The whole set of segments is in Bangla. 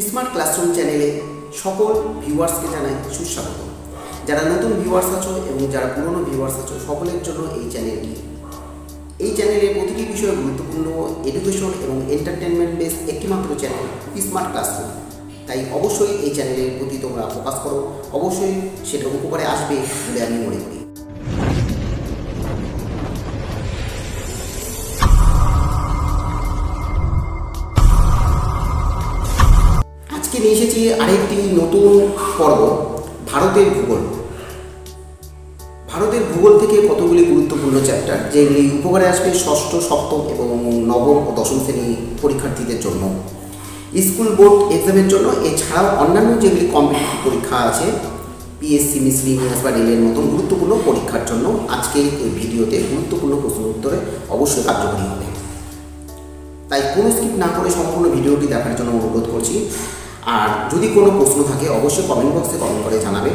স্মার্ট ক্লাসরুম চ্যানেলে সকল ভিউয়ার্সকে জানাই সুস্বাগত। যারা নতুন ভিউয়ার্স আছো এবং যারা পুরনো ভিউয়ার্স আছো, সকলের জন্য এই চ্যানেলটি। এই চ্যানেলে প্রতিটি বিষয়ে গুরুত্বপূর্ণ এডুকেশন এবং এন্টারটেনমেন্ট বেস একটিমাত্র চ্যানেল স্মার্ট ক্লাসরুম। তাই অবশ্যই এই চ্যানেলের প্রতি তোমরা ফোকাস করো। অবশ্যই সেটা উপকারে আসবে বলে আমি মনে করি। নিয়ে এসেছি আরেকটি নতুন পর্ব, ভারতের ভূগোল। ভারতের ভূগোল থেকে কতগুলি গুরুত্বপূর্ণ চ্যাপ্টার যেগুলি উপকারে আসবে ষষ্ঠ, সপ্তম এবং নবম ও দশম শ্রেণি পরীক্ষার্থীদের জন্য। স্কুল বোর্ড এক্সামের জন্য, এছাড়াও অন্যান্য যেগুলি কম্পিটিটিভ পরীক্ষা আছে পিএসসি মিসলিনিয়াস বা রেলের মতন গুরুত্বপূর্ণ পরীক্ষার জন্য আজকে এই ভিডিওতে গুরুত্বপূর্ণ প্রশ্ন উত্তরে অবশ্যই কার্যকরী হবে। তাই কোনো স্কিপ না করে সম্পূর্ণ ভিডিওটি দেখার জন্য অনুরোধ করছি। আর যদি কোনো প্রশ্ন থাকে, অবশ্যই কমেন্ট বক্সে কমেন্ট করে জানাবে।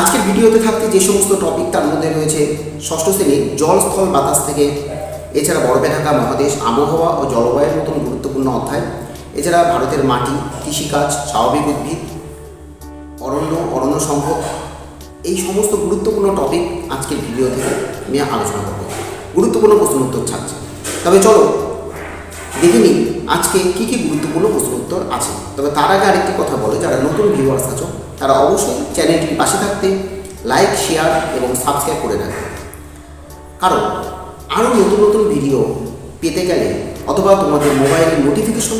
আজকের ভিডিওতে থাকতে যে সমস্ত টপিক তার মধ্যে রয়েছে, ষষ্ঠ শ্রেণির জল স্থল বাতাস থেকে, এছাড়া বরফে ঢাকা মহাদেশ, আবহাওয়া ও জলবায়ুর মতন গুরুত্বপূর্ণ অধ্যায়, এছাড়া ভারতের মাটি, কৃষিকাজ, স্বাভাবিক উদ্ভিদ, অরণ্য অরণ্য সম্ভব এই সমস্ত গুরুত্বপূর্ণ টপিক আজকের ভিডিও থেকে আমি আলোচনা করব। গুরুত্বপূর্ণ প্রশ্ন উত্তর থাকছে তবে চলো দেখে নিই আজকে কী কী গুরুত্বপূর্ণ প্রশ্ন উত্তর আছে। তবে তার আগে আরেকটি কথা বলে, যারা নতুন ভিউয়ার্স আছো, তারা অবশ্যই চ্যানেলটির পাশে থাকতে লাইক শেয়ার এবং সাবস্ক্রাইব করে রাখবে। কারণ আরও নতুন নতুন ভিডিও পেতে গেলে অথবা তোমাদের মোবাইলের নোটিফিকেশন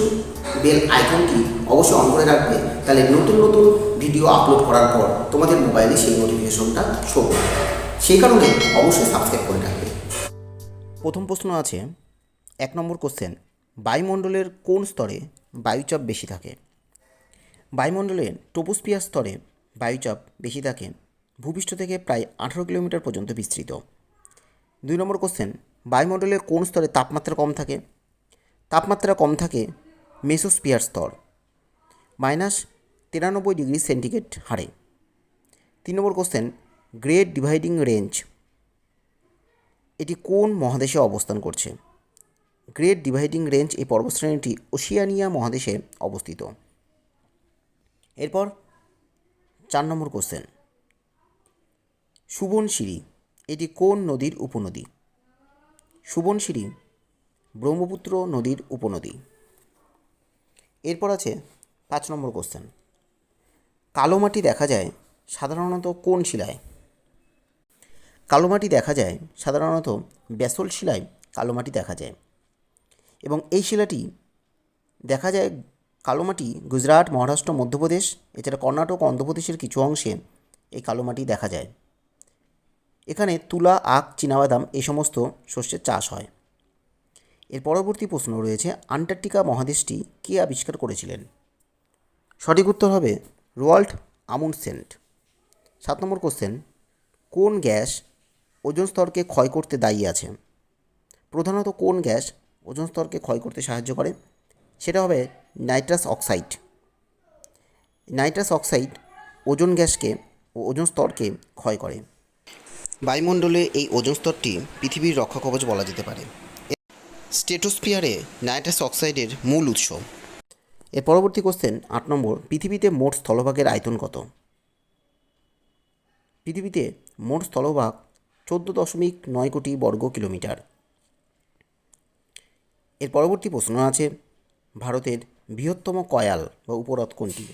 বেল আইকনটি অবশ্যই অন করে রাখবে, তাহলে নতুন নতুন ভিডিও আপলোড করার পর তোমাদের মোবাইলে সেই নোটিফিকেশনটা শো করবে। সেই কারণে অবশ্যই সাবস্ক্রাইব করে রাখবে। প্রথম প্রশ্ন আছে, এক নম্বর কোশ্চেন বায়ুমণ্ডলের কোন স্তরে বায়ুচাপ বেশি থাকে? বায়ুমণ্ডলের টোপোস্পিয়ার স্তরে বায়ুচাপ বেশি থাকে। ভূপৃষ্ঠ থেকে প্রায় আঠারো কিলোমিটার পর্যন্ত বিস্তৃত। দুই নম্বর কোশ্চেন বায়ুমণ্ডলের কোন স্তরে তাপমাত্রা কম থাকে? তাপমাত্রা কম থাকে মেসোস্পিয়ার স্তর, মাইনাস তিরানব্বই ডিগ্রি সেন্টিগ্রেড হারে। তিন number question great dividing range, এটি কোন মহাদেশে অবস্থান করছে? গ্রেট ডিভাইডিং রেঞ্জ এই পর্বতশ্রেণীটি ওশিয়ানিয়া মহাদেশে অবস্থিত। এরপর চার নম্বর কোশ্চেন সুবনশিরি, এটি কোন নদীর উপনদী? সুবনশিরি, ব্রহ্মপুত্র নদীর উপনদী। এরপর আছে পাঁচ নম্বর কোশ্চেন কালো মাটি দেখা যায় সাধারণত কোন শিলায়? কালো মাটি দেখা যায় সাধারণত ব্যাসল শিলায় কালো মাটি দেখা যায়। এবং এই শিলাটি দেখা যায় কালো মাটি গুজরাট, মহারাষ্ট্র, মধ্যপ্রদেশ, এছাড়া কর্ণাটক, অন্ধ্রপ্রদেশের কিছু অংশে এই কালো মাটি দেখা যায়। এখানে তুলা, আখ, চীনাবাদাম এই সমস্ত শস্যের চাষ হয়। এর পরবর্তী প্রশ্ন রয়েছে, আন্টার্কটিকা মহাদেশটি কে আবিষ্কার করেছিলেন? সঠিক উত্তর হবে রোয়াল্ট আমুন্ডসেন্ট। সাত নম্বর কোশ্চেন, কোন গ্যাস ওজন স্তরকে ক্ষয় করতে দায়ী আছে? প্রধানত কোন গ্যাস ওজন স্তরকে ক্ষয় করতে সাহায্য করে। সেটা হবে নাইট্রাস অক্সাইড। নাইট্রাস অক্সাইড ওজন গ্যাসকে ও ওজন স্তরকে ক্ষয় করে। বায়ুমণ্ডলে এই ওজন স্তরটি পৃথিবীর রক্ষা কবচ বলা যেতে পারে। স্টেটোস্ফিয়ারে নাইট্রাস অক্সাইডের মূল উৎস। এর পরবর্তী কোশ্চেন আট নম্বর, পৃথিবীতে মোট স্থলভাগের আয়তন কত? পৃথিবীতে মোট স্থলভাগ চোদ্দ দশমিক নয় কোটি বর্গ কিলোমিটার। এর পরবর্তী প্রশ্ন আছে ভারতের বৃহত্তম কয়াল বা উপহ্রদ কোনটি?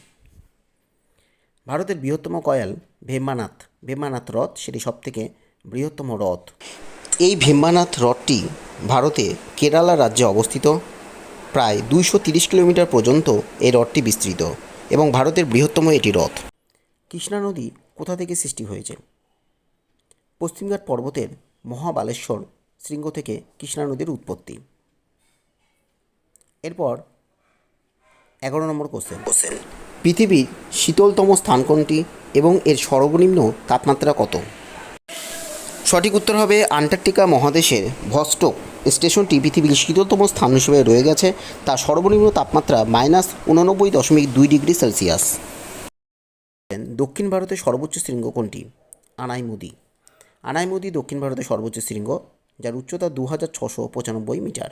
ভারতের বৃহত্তম কয়াল ভেম্বানাথ। ভেম্বানাথ হ্রদ সেটি সবথেকে বৃহত্তম হ্রদ। এই ভেম্বানাথ হ্রদটি ভারতে কেরালা রাজ্যে অবস্থিত। প্রায় দুইশো তিরিশ কিলোমিটার পর্যন্ত এই হ্রদটি বিস্তৃত এবং ভারতের বৃহত্তম এটি হ্রদ। কৃষ্ণা নদী কোথা থেকে সৃষ্টি হয়েছে? পশ্চিমঘাট পর্বতের মহাবালেশ্বর শৃঙ্গ থেকে কৃষ্ণা নদীর উৎপত্তি। এরপর এগারো নম্বর কোশ্চেন কোশ্চেন পৃথিবীর শীতলতম স্থান কোনটি এবং এর সর্বনিম্ন তাপমাত্রা কত? সঠিক উত্তর হবে আন্টার্কটিকা মহাদেশের ভস্টক স্টেশনটি পৃথিবীর শীতলতম স্থান হিসেবে রয়ে গেছে। তার সর্বনিম্ন তাপমাত্রা মাইনাস উননব্বই দশমিক দুই ডিগ্রি সেলসিয়াস। দক্ষিণ ভারতের সর্বোচ্চ শৃঙ্গ কোনটি? আনাইমুদি। আনাইমুদি দক্ষিণ ভারতের সর্বোচ্চ শৃঙ্গ, যার উচ্চতা দু হাজার ছশো পঁচানব্বই মিটার।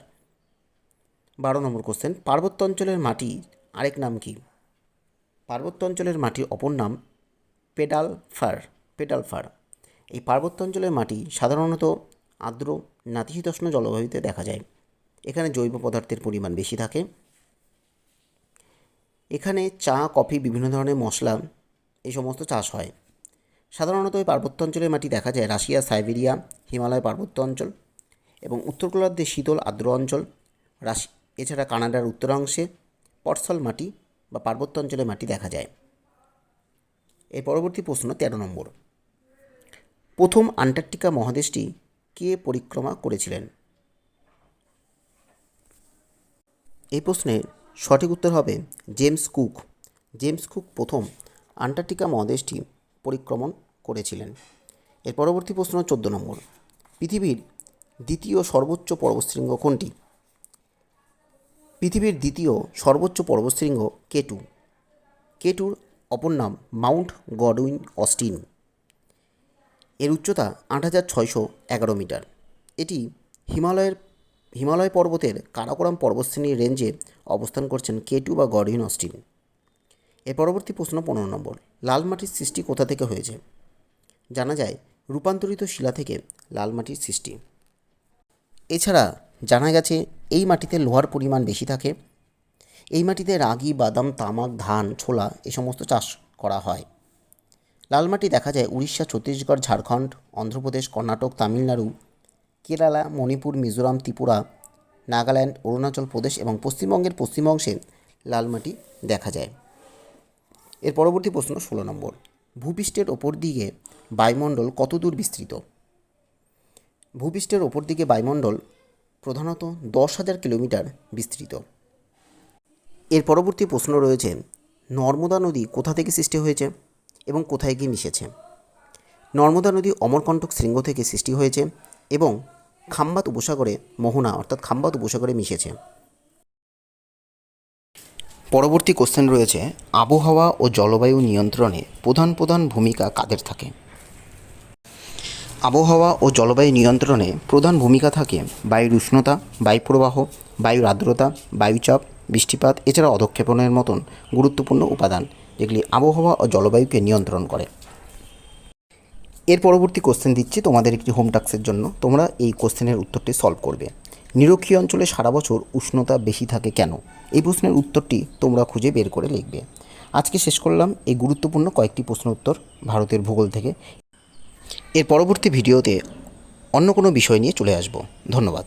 বারো নম্বর কোশ্চেন পার্বত্য অঞ্চলের মাটি আরেক নাম কি? পার্বত্য অঞ্চলের মাটির অপর নাম পেডাল ফার পেডাল ফার। এই পার্বত্য অঞ্চলের মাটি সাধারণত আর্দ্র, নাতিশীতোষ্ণ জলবায়ুতে দেখা যায়। এখানে জৈব পদার্থের পরিমাণ বেশি থাকে। এখানে চা, কফি, বিভিন্ন ধরনের মশলা, এই সমস্ত চাষ হয়। সাধারণত এই পার্বত্য অঞ্চলের মাটি দেখা যায় রাশিয়া, সাইবেরিয়া, হিমালয় পার্বত্য অঞ্চল এবং উত্তর গোলার্ধের শীতল, আর্দ্র অঞ্চল। রাশি এছাড়া কানাডার উত্তরাংশে পটসল মাটি বা পার্বত্য অঞ্চলের মাটি দেখা যায়। এর পরবর্তী প্রশ্ন তেরো নম্বর। প্রথম আন্টার্কটিকা মহাদেশটি কে পরিক্রমা করেছিলেন? এই প্রশ্নের সঠিক উত্তর হবে জেমস কুক। জেমস কুক প্রথম আন্টার্কটিকা মহাদেশটি পরিক্রমণ করেছিলেন। এর পরবর্তী প্রশ্ন চোদ্দ নম্বর। পৃথিবীর দ্বিতীয় সর্বোচ্চ পর্বতশৃঙ্গ কোনটি? পৃথিবীর দ্বিতীয় সর্বোচ্চ পর্বতশৃঙ্গ কেটু। কেটুর অপর নাম মাউন্ট গডউইন অস্টিন। এর উচ্চতা আট হাজার ছয়শো এগারো মিটার। এটি হিমালয়ের, হিমালয় পর্বতের কারাকোরাম পর্বতশ্রেণীর রেঞ্জে অবস্থান করছেন কেটু বা গডউইন অস্টিন। এর পরবর্তী প্রশ্ন পনেরো নম্বর, লাল মাটির সৃষ্টি কোথা থেকে হয়েছে? জানা যায় রূপান্তরিত শিলা থেকে লাল মাটির সৃষ্টি। এছাড়া জানা গেছে, এই মাটিতে লোহার পরিমাণ বেশি থাকে। এই মাটিতে রাগি, বাদাম, তামাক, ধান, ছোলা এ সমস্ত চাষ করা হয়। লাল মাটি দেখা যায় উড়িষ্যা, ছত্তিশগড়, ঝাড়খণ্ড, অন্ধ্রপ্রদেশ, কর্ণাটক, তামিলনাড়ু, কেরালা, মণিপুর, মিজোরাম, ত্রিপুরা, নাগাল্যান্ড, অরুণাচল প্রদেশ এবং পশ্চিমবঙ্গের পশ্চিম অংশে লাল মাটি দেখা যায়। এর পরবর্তী প্রশ্ন ষোলো নম্বর। ভূপৃষ্ঠের ওপর দিকে বায়ুমণ্ডল কত দূর বিস্তৃত? ভূপৃষ্ঠের ওপর দিকে বায়ুমণ্ডল প্রধানত দশ হাজার কিলোমিটার বিস্তৃত। এর পরবর্তী প্রশ্ন রয়েছে, নর্মদা নদী কোথা থেকে সৃষ্টি হয়েছে এবং কোথায় গিয়ে মিশেছে? নর্মদা নদী অমরকণ্টক শৃঙ্গ থেকে সৃষ্টি হয়েছে এবং খাম্বাত উপসাগরে মোহনা, অর্থাৎ খাম্বাত উপসাগরে মিশেছে। পরবর্তী কোশ্চেন রয়েছে, আবহাওয়া ও জলবায়ু নিয়ন্ত্রণে প্রধান প্রধান ভূমিকা কাদের থাকে? আবহাওয়া ও জলবায়ু নিয়ন্ত্রণে প্রধান ভূমিকা থাকে বায়ুর উষ্ণতা বায়ুপ্রবাহ বায়ুর আর্দ্রতা বায়ুচাপ বৃষ্টিপাত, এছাড়া অধক্ষেপণের মতন গুরুত্বপূর্ণ উপাদান যেগুলি আবহাওয়া ও জলবায়ুকে নিয়ন্ত্রণ করে। এর পরবর্তী কোশ্চেন দিচ্ছি তোমাদের একটি হোম টাস্কের জন্য। তোমরা এই কোশ্চেনের উত্তরটি সলভ করবে। নিরক্ষীয় অঞ্চলে সারা বছর উষ্ণতা বেশি থাকে কেন? এই প্রশ্নের উত্তরটি তোমরা খুঁজে বের করে লিখবে। আজকে শেষ করলাম এই গুরুত্বপূর্ণ কয়েকটি প্রশ্ন উত্তর ভারতের ভূগোল থেকে। এর পরবর্তী ভিডিওতে অন্য কোনো বিষয় নিয়ে চলে আসব। ধন্যবাদ।